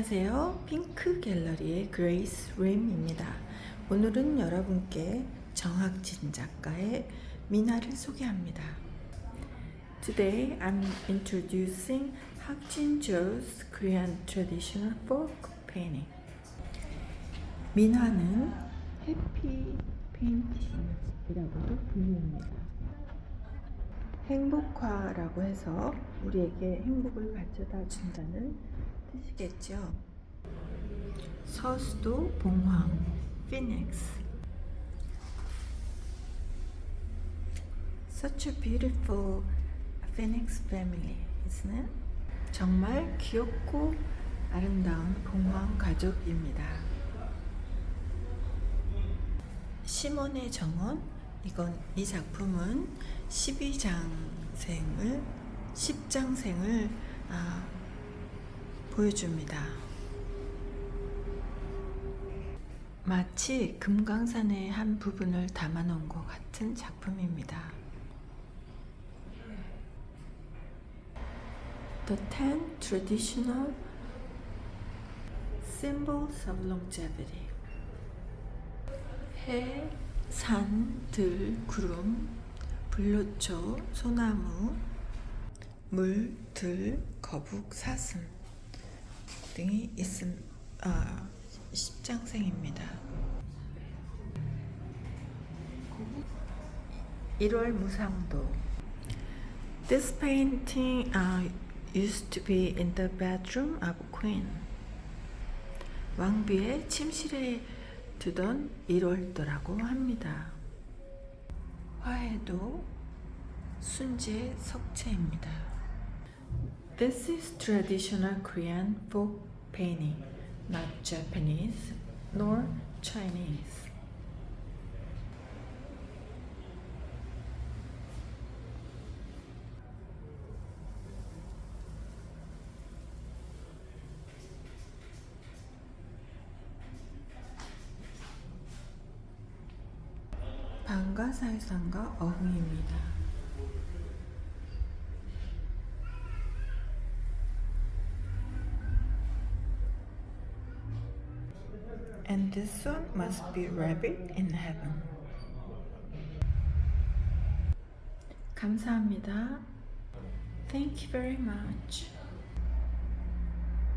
안녕하세요. 핑크 갤러리의 그레이스 램입니다. 오늘은 여러분께 정학진 작가의 미나를 소개합니다. Today I'm introducing 학진 Joe's Korean traditional folk painting. 민화는 해피 페인팅이라고도 불립니다. 행복화라고 해서 우리에게 행복을 가져다 준다는 뜻이겠죠. 서수도 봉황, 피닉스. Such a beautiful Phoenix family, isn't it? 정말 귀엽고 아름다운 봉황 가족입니다. 시몬의 정원 이건 이 작품은 12장생을 10장생을 아, 보여줍니다. 마치 금강산의 한 부분을 담아놓은 것 같은 작품입니다. The ten traditional symbols of longevity. 해, 산, 들, 구름, 불로초, 소나무, 물, 들, 거북, 사슴 등이 있음, 아, 십장생입니다. 1월 무상도 This painting uh, used to be in the bedroom of Queen. 왕비의 침실에 두던 1월도라고 합니다. 화해도 순재 석체입니다. This is traditional Korean folk painting, not Japanese nor Chinese. 방가사유상과 어흥입니다. And this one must be rabbit in heaven. 감사합니다. Thank you very much.